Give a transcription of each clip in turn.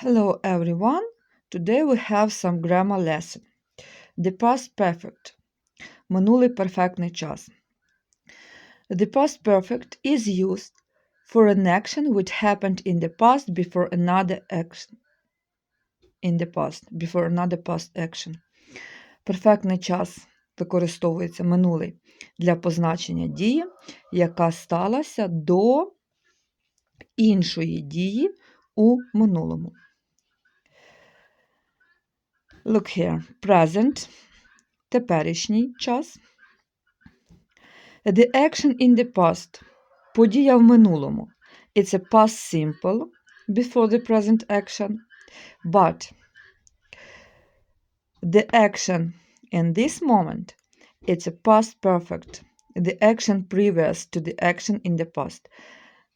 Hello everyone. Today we have some grammar lesson. The past perfect. Минулий перфектний час. The past perfect is used for an action which happened in the past before another action. In the past, before another past action. Перфектний час використовується минулий для позначення дії, яка сталася до іншої дії у минулому. Look here. Present. Теперішній час. The action in the past. Подія в минулому. It's a past simple before the present action. But the action in this moment it's a past perfect. The action previous to the action in the past.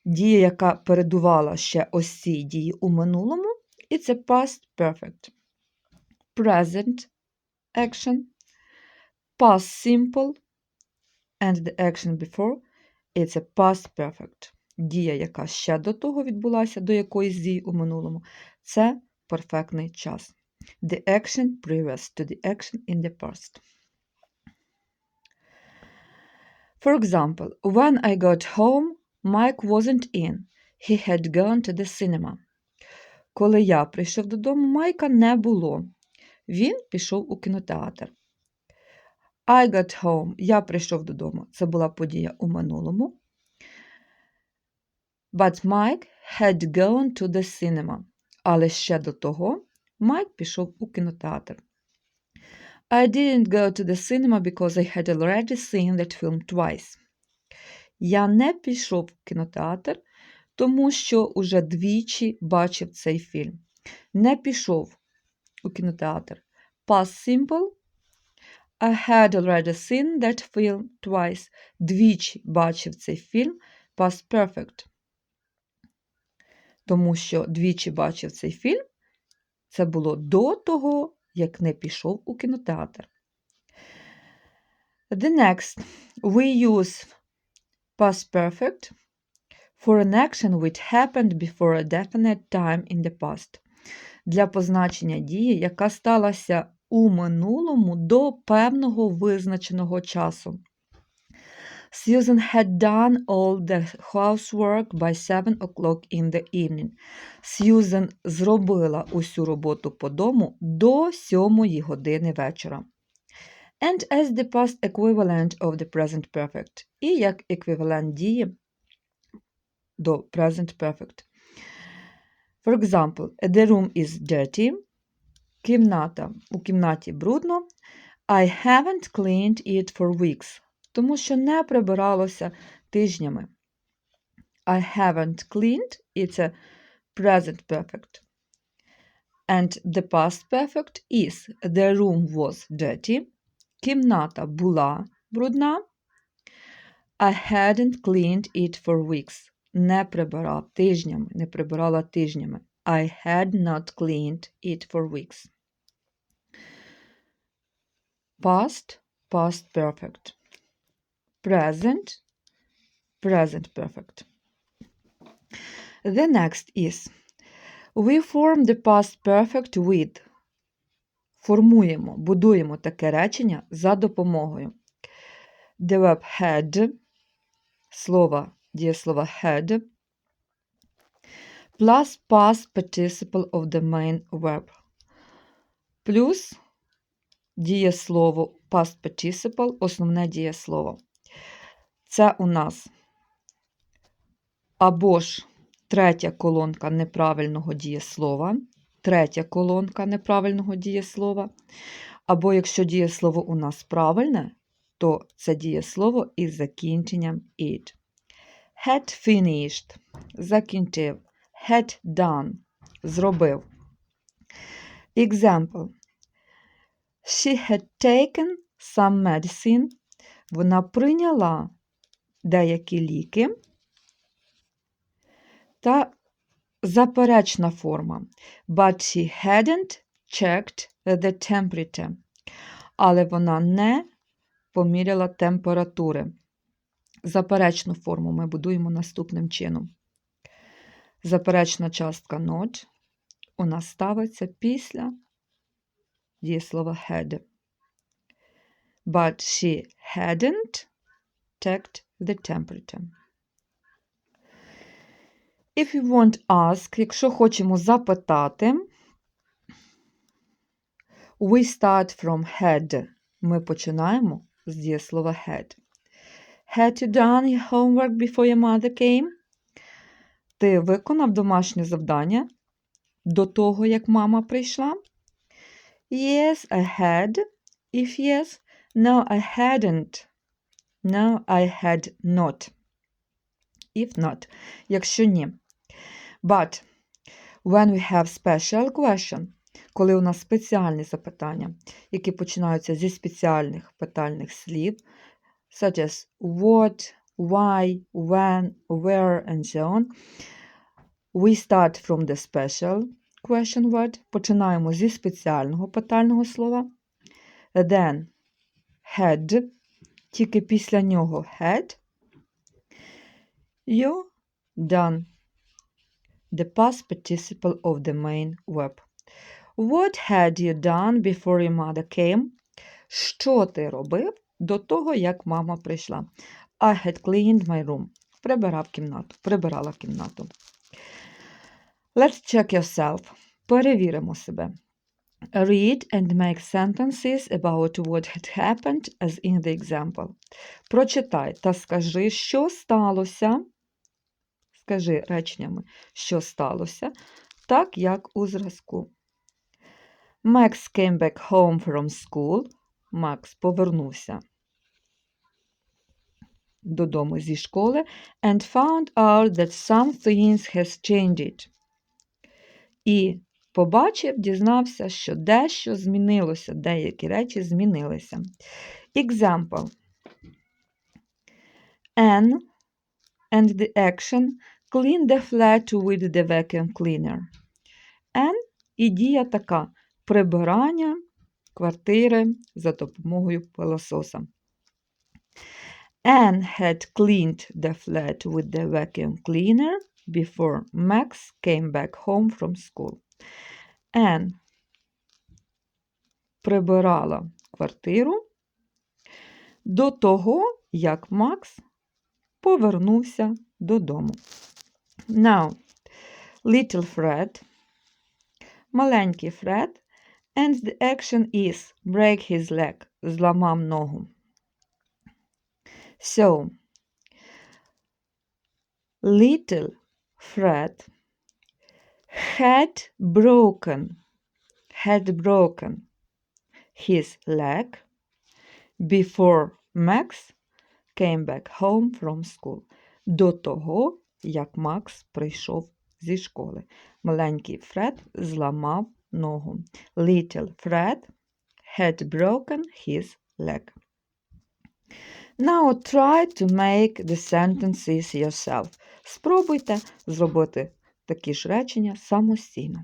Дія, яка передувала ще ось цій дії у минулому, it's a past perfect. Present action, past simple, and the action before it's a past perfect. Дія, яка ще до того відбулася, до якоїсь дії у минулому, це перфектний час. The action previous to the action in the past. For example, when I got home, Mike wasn't in. He had gone to the cinema. Коли я прийшов додому, Майка не було. Він пішов у кінотеатр. I got home. Я прийшов додому. Це була подія у минулому. But Mike had gone to the cinema. Але ще до того Майк пішов у кінотеатр. I didn't go to the cinema because I had already seen that film twice. Я не пішов в кінотеатр, тому що уже двічі бачив цей фільм. Не пішов у кінотеатр. Past simple. I had already seen that film twice. Двічі бачив цей фільм. Past perfect. Тому що двічі бачив цей фільм. Це було до того, як не пішов у кінотеатр. The next, we use past perfect for an action which happened before a definite time in the past. Для позначення дії, яка сталася у минулому до певного визначеного часу. Susan had done all the housework by 7 o'clock in the evening. Сьюзен зробила усю роботу по дому до 7 години вечора. And as the past equivalent of the present perfect. І як еквівалент дії до present perfect. For example, the room is dirty. Кімната. У кімнаті брудно. I haven't cleaned it for weeks. Тому що не прибиралося тижнями. I haven't cleaned it's a present perfect. And the past perfect is the room was dirty. Кімната була брудна. I hadn't cleaned it for weeks. Не прибирав тижнями, не прибирала тижнями. I had not cleaned it for weeks. Past, past perfect. Present, present perfect. The next is we form the past perfect with. Формуємо, будуємо таке речення за допомогою. The verb had, слова, дієслова had, plus past participle of the main verb. Плюс дієслово past participle, основне дієслово. Це у нас або ж третя колонка неправильного дієслова, третя колонка неправильного дієслова. Або якщо дієслово у нас правильне, то це дієслово із закінченням it. Had finished закінчив. Had done зробив. Example. She had taken some medicine. Вона прийняла деякі ліки. Та заперечна форма. But she hadn't checked the temperature. Але вона не поміряла температури. Заперечну форму ми будуємо наступним чином. Заперечна частка not. у нас ставиться після дієслова had. But she hadn't checked the temperature. If you want ask, якщо хочемо запитати, we start from had. Ми починаємо з дієслова had. Had you done your homework before your mother came? Ти виконав домашнє завдання до того, як мама прийшла? Yes, I had. If yes, no, I hadn't. No, I had not. If not, якщо ні. But when we have special question, коли у нас спеціальні запитання, які починаються зі спеціальних питальних слів, such as what, why, when, where, and so on, we start from the special question word, починаємо зі спеціального питального слова, then had, тільки після нього had, you done the past participle of the main verb. What had you done before your mother came? Що ти робив до того, як мама прийшла? I had cleaned my room. Прибирав кімнату. Прибирала кімнату. Let's check yourself. Перевіримо себе. Read and make sentences about what had happened as in the example. Прочитай та скажи, що сталося. Скажи реченнями, що сталося, так як у зразку. Max came back home from school. Макс повернувся додому зі школи and found out that some things has changed. І побачив, дізнався, що дещо змінилося, деякі речі змінилися. Example. Anne and the action clean the flat with the vacuum cleaner. Anne і дія така прибирання квартири за допомогою пилососа. Anne had cleaned the flat with the vacuum cleaner before Max came back home from school. Anne прибирала квартиру до того, як Макс повернувся додому. Now, little Fred, маленький Фред, and the action is break his leg, зламав ногу. So, little Fred had broken, had broken his leg before Max came back home from school. До того, як Макс прийшов зі школи. Маленький Фред зламав ногу. Little Fred had broken his leg. Now try to make the sentences yourself. Спробуйте зробити такі ж речення самостійно.